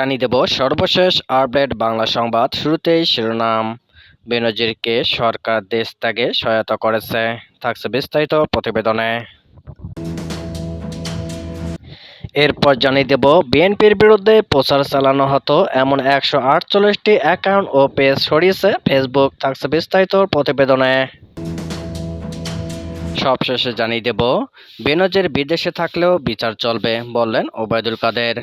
জানিয়ে দেব সর্বশেষ আপডেট বাংলা সংবাদ শুরুতেই শিরোনাম। বেনজিরকে সরকার দেশ ত্যাগে সহায়তা করেছে। থাকছে বিস্তারিত প্রতিবেদনে। এরপর জানিয়ে দেব, বিএনপির বিরুদ্ধে প্রচার চালানো হতো এমন একশো আটচল্লিশটি অ্যাকাউন্ট ও পেজ সরিয়েছে ফেসবুক। থাকছে বিস্তারিত প্রতিবেদনে। সবশেষে জানিয়ে দেব, বেনজির বিদেশে থাকলেও বিচার চলবে বললেন ওবায়দুল কাদের।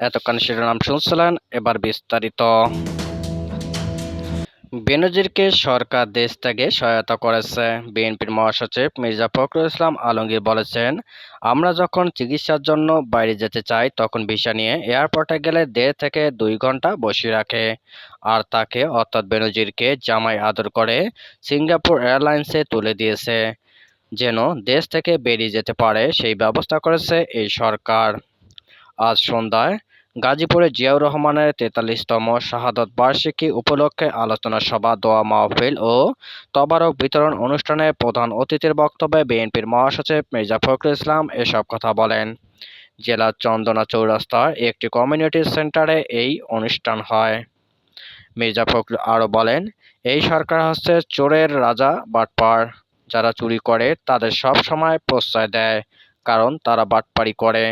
এতক্ষণ শিরোনাম শুনছিলেন, এবার বিস্তারিত। বেনজিরকে সরকার দেশ থেকে সহায়তা করেছে। বিএনপির মহাসচিব মির্জা ফখরুল ইসলাম আলমগীর বলেছেন, আমরা যখন চিকিৎসার জন্য বাইরে যেতে চাই, তখন ভিসা নিয়ে এয়ারপোর্টে গেলে দেড় থেকে দুই ঘণ্টা বসিয়ে রাখে। আর তাকে, অর্থাৎ বেনজিরকে, জামাই আদর করে সিঙ্গাপুর এয়ারলাইন্সে তুলে দিয়েছে। যেন দেশ থেকে বেরিয়ে যেতে পারে, সেই ব্যবস্থা করেছে এই সরকার। আজ সন্ধ্যায় গাজীপুরে জিয়াউর রহমানের তেতাল্লিশতম শাহাদত বার্ষিকী উপলক্ষে আলোচনা সভা, দোয়া মাহফিল ও তবারক বিতরণ অনুষ্ঠানে প্রধান অতিথির বক্তব্যে বিএনপির মহাসচিব মির্জা ফখরুল ইসলাম এসব কথা বলেন। জেলার চন্দনা চৌরাস্তার একটি কমিউনিটি সেন্টারে এই অনুষ্ঠান হয়। মির্জা ফখরুল আরও বলেন, এই সরকার হচ্ছে চোরের রাজা বাটপার। যারা চুরি করে, তাদের সব সময় প্রশ্রয় দেয়, কারণ তারা বাটপারি করে।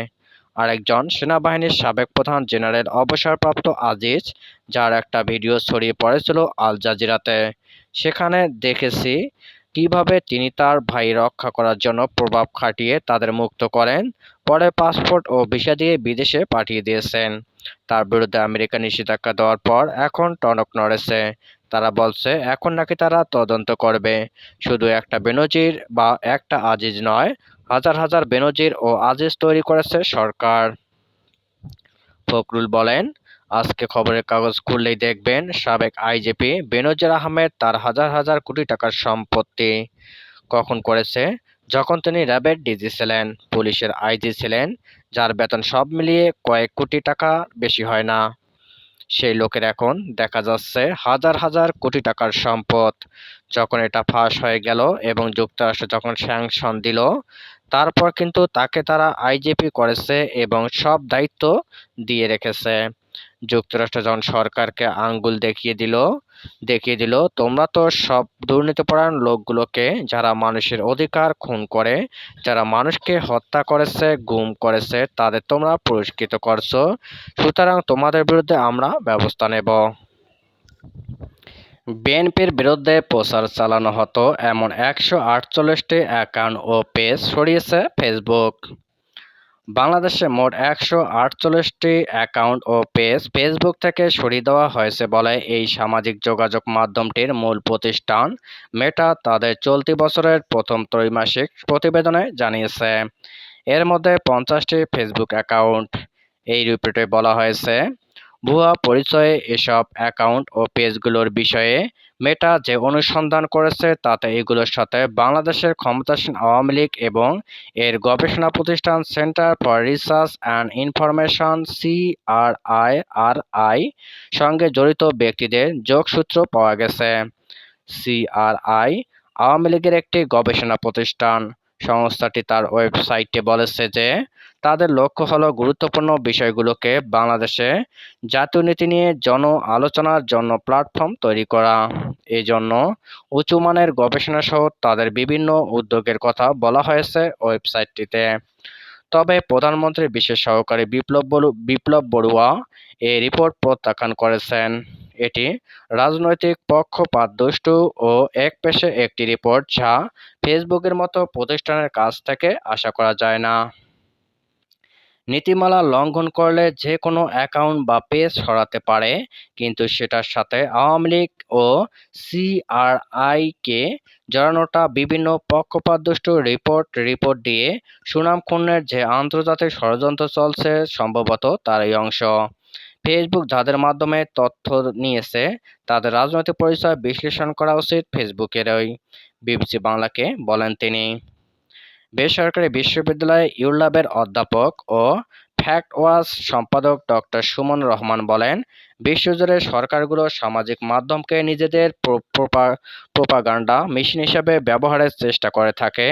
আরেকজন সেনাবাহিনীর সাবেক প্রধান জেনারেল অবসরপ্রাপ্ত আজিজ, যার একটা ভিডিও ছড়িয়ে পড়েছিল আল জাজিরাতে। সেখানে দেখেছি কীভাবে তিনি তার ভাই রক্ষা করার জন্য প্রভাব খাটিয়ে তাদের মুক্ত করেন, পরে পাসপোর্ট ও ভিসা দিয়ে বিদেশে পাঠিয়ে দিয়েছেন। তার বিরুদ্ধে আমেরিকা নিষেধাজ্ঞা দেওয়ার পর এখন টনক নড়েছে। তারা বলছে, এখন নাকি তারা তদন্ত করবে। শুধু একটা বেনজির বা একটা আজিজ নয় হাজার হাজার বেনজির ও আজিজ তৈরি করেছে সরকার। ফখরুল বলেন, আজকে খবরের কাগজ খুললেই দেখবেন, সাবেক আইজিপি বেনজির আহমেদ তার হাজার হাজার কোটি টাকার সম্পত্তি কখন করেছে, যখন তিনি র্যাবের ডিজি ছিলেন, পুলিশের আইজি ছিলেন, যার বেতন সব মিলিয়ে কয়েক কোটি টাকা বেশি হয় না। সেই লোকের এখন দেখা যাচ্ছে হাজার হাজার কোটি টাকার সম্পদ। যখন এটা ফাঁস হয়ে গেল এবং যুক্তরাষ্ট্র যখন স্যাংশন দিল তারপর কিন্তু তাকে তারা আইজিপি করেছে এবং সব দায়িত্ব দিয়ে রেখেছে। যুক্তরাষ্ট্র যখন সরকারকে আঙ্গুল দেখিয়ে দিল দেখিয়ে দিল, তোমরা তো সব দুর্নীতিপরায়ণ লোকগুলোকে, যারা মানুষের অধিকার খুন করে, যারা মানুষকে হত্যা করেছে, গুম করেছে, তাদের তোমরা পুরস্কৃত করছ। সুতরাং তোমাদের বিরুদ্ধে আমরা ব্যবস্থা নেব। বিএনপির বিরুদ্ধে প্রচার চালানো হতো এমন একশো আটচল্লিশটি অ্যাকাউন্ট ও পেজ সরিয়েছে ফেসবুক। বাংলাদেশে মোট একশো আটচল্লিশটি অ্যাকাউন্ট ও পেজ ফেসবুক থেকে সরিয়ে দেওয়া হয়েছে বলে এই সামাজিক যোগাযোগ মাধ্যমটির মূল প্রতিষ্ঠান মেটা তাদের চলতি বছরের প্রথম ত্রৈমাসিক প্রতিবেদনে জানিয়েছে। এর মধ্যে পঞ্চাশটি ফেসবুক অ্যাকাউন্ট। এই রিপোর্টে বলা হয়েছে ভুয়া পরিচয়ে এসব অ্যাকাউন্ট ও পেজগুলোর বিষয়ে মেটা যে অনুসন্ধান করেছে, তাতে এগুলোর সাথে বাংলাদেশের ক্ষমতাসীন আওয়ামী লীগ এবং এর গবেষণা প্রতিষ্ঠান centre for research and information CRI সঙ্গে জড়িত ব্যক্তিদের যোগসূত্র পাওয়া গেছে। সিআরআই আওয়ামী লীগের একটি গবেষণা প্রতিষ্ঠান। সংস্থাটি তার ওয়েবসাইটে বলেছে যে তাদের লক্ষ্য হলো গুরুত্বপূর্ণ বিষয়গুলোকে বাংলাদেশে জাতীয় নীতি নিয়ে জন আলোচনার জন্য প্ল্যাটফর্ম তৈরি করা। এই জন্য উঁচু মানের গবেষণা সহ তাদের বিভিন্ন উদ্যোগের কথা বলা হয়েছে ওয়েবসাইটটিতে। তবে প্রধানমন্ত্রী বিশেষ সহকারী বিপ্লব বিপ্লব বড়ুয়া এই রিপোর্ট প্রত্যাখ্যান করেছেন। এটি রাজনৈতিক পক্ষপাত পক্ষপাতদুষ্ট ও এক একপেশে একটি রিপোর্ট যা ফেসবুকের মতো প্রতিষ্ঠানের কাছ থেকে আশা করা যায় না। নীতিমালা লঙ্ঘন করলে যে কোনো অ্যাকাউন্ট বা পেজ সরাতে পারে, কিন্তু সেটার সাথে আওয়ামী লীগ ও সিআরআইকে জড়ানোটা বিভিন্ন পক্ষপাতদুষ্ট রিপোর্ট রিপোর্ট দিয়ে সুনাম খুনের যে আন্তর্জাতিক ষড়যন্ত্র চলছে সম্ভবত তারই অংশ। ফেসবুক যাদের মাধ্যমে তথ্য নিয়েছে, তাদের রাজনৈতিক পরিচয় বিশ্লেষণ করা উচিত ফেসবুকেরই বিবিসি বাংলাকে বলেন তিনি। বেসরকারি বিশ্ববিদ্যালয়ে ইউরল্যাবের অধ্যাপক ও ফ্যাক্ট ওয়াচ সম্পাদক ডক্টর সুমন রহমান বলেন, বিশ্বজুড়ে সরকারগুলো সামাজিক মাধ্যমকে নিজেদের প্রোপাগান্ডা মেশিন হিসেবে ব্যবহারের চেষ্টা করে থাকে।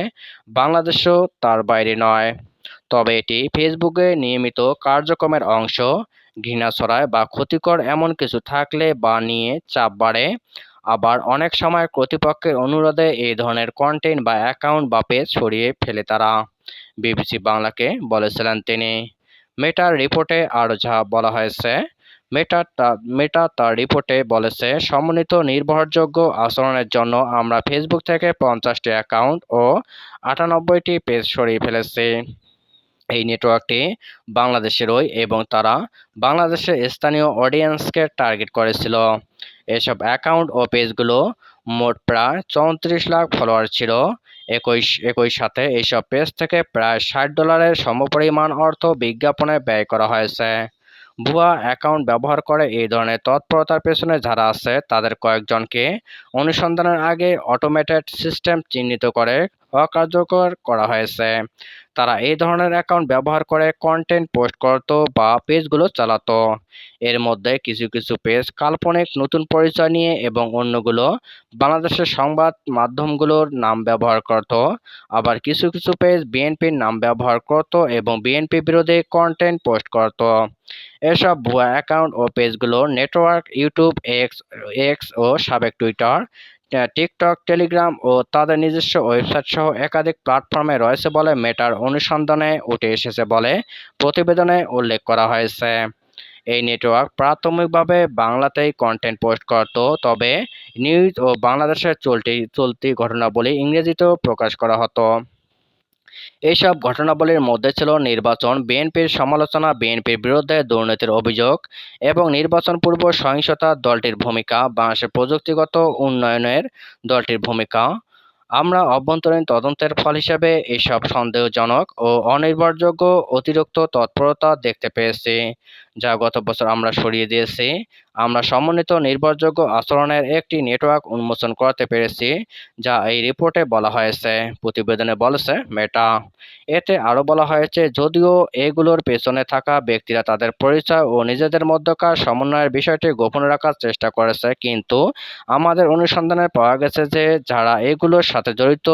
বাংলাদেশও তার বাইরে নয়। তবে এটি ফেসবুকে নিয়মিত কার্যক্রমের অংশ। ঘৃণা ছড়ায় বা ক্ষতিকর এমন কিছু থাকলে বা নিয়ে চাপ বাড়ে। আবার অনেক সময় কর্তৃপক্ষের অনুরোধে এই ধরনের কন্টেন্ট বা অ্যাকাউন্ট বা পেজ সরিয়ে ফেলে তারা। বিবিসি বাংলাকে বলেছিলেন তিনি। মেটার রিপোর্টে আরও যা বলা হয়েছে মেটা মেটা তার রিপোর্টে বলেছে, সমন্বিত নির্ভরযোগ্য আচরণের জন্য আমরা ফেসবুক থেকে পঞ্চাশটি অ্যাকাউন্ট ও আটানব্বইটি পেজ সরিয়ে ফেলেছি। এই নেটওয়ার্কটি বাংলাদেশেরই এবং তারা বাংলাদেশের স্থানীয় অডিয়েন্সকে টার্গেট করেছিল। এসব অ্যাকাউন্ট ও পেজগুলো মোট প্রায় চৌত্রিশ লাখ ফলোয়ার ছিল। একই একই সাথে এইসব পেজ থেকে প্রায় ষাট ডলারের সমপরিমাণ অর্থ বিজ্ঞাপনে ব্যয় করা হয়েছে। ভুয়া অ্যাকাউন্ট ব্যবহার করে এই ধরনের তৎপরতার পেছনে যারা আছে, তাদের কয়েকজনকে অনুসন্ধানের আগে অটোমেটেড সিস্টেম চিহ্নিত করে অকার্যকর করা হয়েছে। তারা এই ধরনের অ্যাকাউন্ট ব্যবহার করে কন্টেন্ট পোস্ট করত বা পেজগুলো চালাতো। এর মধ্যে কিছু কিছু পেজ কাল্পনিক, নতুন পরিচয় নিয়ে এবং অন্যগুলো বাংলাদেশের সংবাদ মাধ্যমগুলোর নাম ব্যবহার করত। আবার কিছু কিছু পেজ বিএনপির নাম ব্যবহার করত এবং বিএনপি বিরোধী কন্টেন্ট পোস্ট করত। এসব ভুয়া অ্যাকাউন্ট ও পেজগুলো নেটওয়ার্ক ইউটিউব এক্স এক্স ও সাবেক টুইটার টিকটক, টেলিগ্রাম ও তাদের নিজস্ব ওয়েবসাইট সহ একাধিক প্ল্যাটফর্মে রয়েছে বলে মেটার অনুসন্ধানে উঠে এসেছে বলে প্রতিবেদনে উল্লেখ করা হয়েছে। এই নেটওয়ার্ক প্রাথমিকভাবে বাংলাতেই কন্টেন্ট পোস্ট করত, তবে নিউজ ও বাংলাদেশের চলতি চলতি ঘটনাবলী ইংরেজিতেও প্রকাশ করা হতো। এইসব ঘটনাবলীর মধ্যে ছিল নির্বাচন, বিএনপির সমালোচনা, বিএনপির বিরুদ্ধে দুর্নীতির অভিযোগ এবং নির্বাচন পূর্ব সহিংসতা দলটির ভূমিকা বাংলাদেশের প্রযুক্তিগত উন্নয়নের দলটির ভূমিকা। আমরা অভ্যন্তরীণ তদন্তের ফল হিসেবে এসব সন্দেহজনক ও অনির্ভরযোগ্য অতিরিক্ত তৎপরতা দেখতে পেয়েছি, যা গত বছর আমরা সরিয়ে দিয়েছি। আমরা সমন্বিত নির্ভরযোগ্য আচরণের একটি নেটওয়ার্ক উন্মোচন করতে পেরেছি, যা এই রিপোর্টে বলা হয়েছে। প্রতিবেদনে বলেছে মেটা এতে আরও বলা হয়েছে, যদিও এগুলোর পেছনে থাকা ব্যক্তিরা তাদের পরিচয় ও নিজেদের মধ্যকার সমন্বয়ের বিষয়টি গোপন রাখার চেষ্টা করেছে, কিন্তু আমাদের অনুসন্ধানে পাওয়া গেছে যে যারা এগুলোর সাথে জড়িত,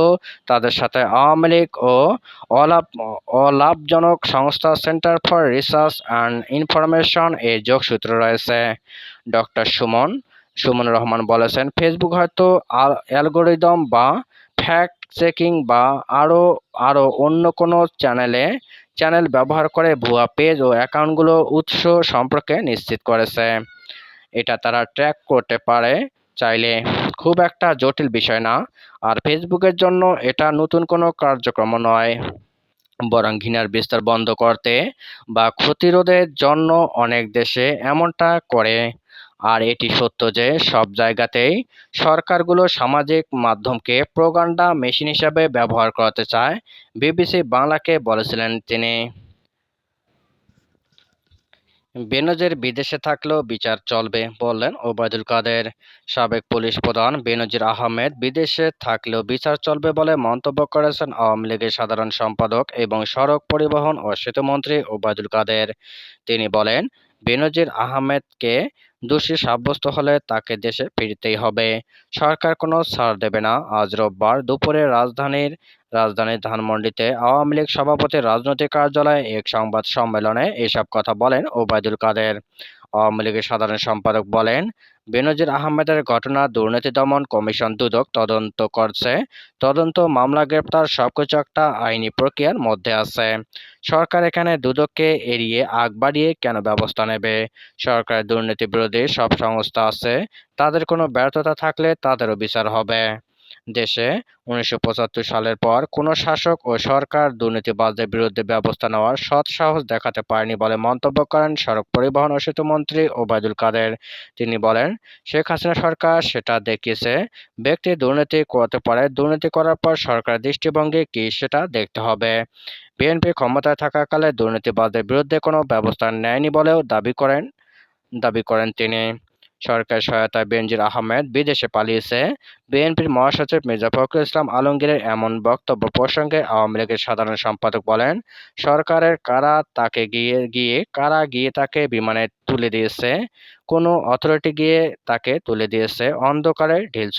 তাদের সাথে আওয়ামী লীগ ও অলাভ, অলাভজনক সংস্থা centre for research and information এর যোগসূত্র রয়েছে। ডক্টর সুমন সুমন রহমান বলেছেন ফেসবুক হয়তো অ্যালগোরিদম বা ফ্যাক্ট চেকিং বা আরও আরও অন্য কোনো চ্যানেলে, চ্যানেল ব্যবহার করে ভুয়া পেজ ও অ্যাকাউন্টগুলো উৎস সম্পর্কে নিশ্চিত করেছে। এটা তারা ট্র্যাক করতে পারে চাইলে। খুব একটা জটিল বিষয় না, আর ফেসবুকের জন্য এটা নতুন কোনো কার্যক্রম নয়। বরং ঘৃণার বিস্তার বন্ধ করতে বা ক্ষতিরোধের জন্য অনেক দেশে এমনটা করে। আর এটি সত্য যে সব জায়গাতেই সরকারগুলো সামাজিক মাধ্যমকে প্রোপাগান্ডা মেশিন হিসাবে ব্যবহার করতে চায়, বিবিসি বাংলাকে বলেছিলেন তিনি। বেনজির বিদেশে থাকলেও বিচার চলবে বললেন ওবায়দুল কাদের। সাবেক পুলিশ প্রধান বেনজির আহমেদ বিদেশে থাকলেও বিচার চলবে বলে মন্তব্য করেছেন আওয়ামী লীগের সাধারণ সম্পাদক এবং সড়ক পরিবহন ও সেতুমন্ত্রী ওবায়দুল কাদের। তিনি বলেন বেনজির আহমেদকে দোষী সাব্যস্ত হলে তাকে দেশে ফিরতেই হবে। সরকার কোনো ছাড় দেবে না। আজ রোববার দুপুরে রাজধানীর রাজধানীর ধানমন্ডিতে আওয়ামী লীগ সভাপতির রাজনৈতিক কার্যালয়ে এক সংবাদ সম্মেলনে এসব কথা বলেন ওবায়দুল কাদের। আওয়ামী লীগের সাধারণ সম্পাদক বলেন বেনজির আহমেদের ঘটনা, দুর্নীতি দমন কমিশন দুদক তদন্ত করছে। তদন্ত মামলা, গ্রেপ্তার, সবকিছু একটা আইনি প্রক্রিয়ার মধ্যে আছে। সরকার এখানে দুদককে এড়িয়ে আগ বাড়িয়ে কেন ব্যবস্থা নেবে? সরকারের দুর্নীতি বিরোধী সব সংস্থা আছে। তাদের কোনো ব্যর্থতা থাকলে তাদেরও বিচার হবে। দেশে উনিশশো পঁচাত্তর সালের পর কোনো শাসক ও সরকার দুর্নীতিবাজদের বিরুদ্ধে ব্যবস্থা নেওয়ার সৎ সাহস দেখাতে পারেনি বলে মন্তব্য করেন সড়ক পরিবহন ও সেতুমন্ত্রী ওবায়দুল কাদের। তিনি বলেন, শেখ হাসিনা সরকার সেটা দেখিয়েছে। ব্যক্তি দুর্নীতি করতে পারে, দুর্নীতি করার পর সরকারের দৃষ্টিভঙ্গি কী সেটা দেখতে হবে। বিএনপি ক্ষমতায় থাকাকালে দুর্নীতিবাজদের বিরুদ্ধে কোনো ব্যবস্থা নেয়নি বলেও দাবি করেন দাবি করেন তিনি। সরকার সহায়তায় বেনজির আহমেদ বিদেশে পালিয়েছে। বিএনপির মহাসচিব মির্জা ফখরুল ইসলাম আলমগীরের এমন বক্তব্য প্রসঙ্গে আওয়ামী লীগের সাধারণ সম্পাদক বলেন, সরকারের কারা তাকে গিয়ে গিয়ে, কারা গিয়ে তাকে বিমানে তুলে দিয়েছে? কোনো অথরিটি গিয়ে তাকে তুলে দিয়েছে? অন্ধকারে ঢিল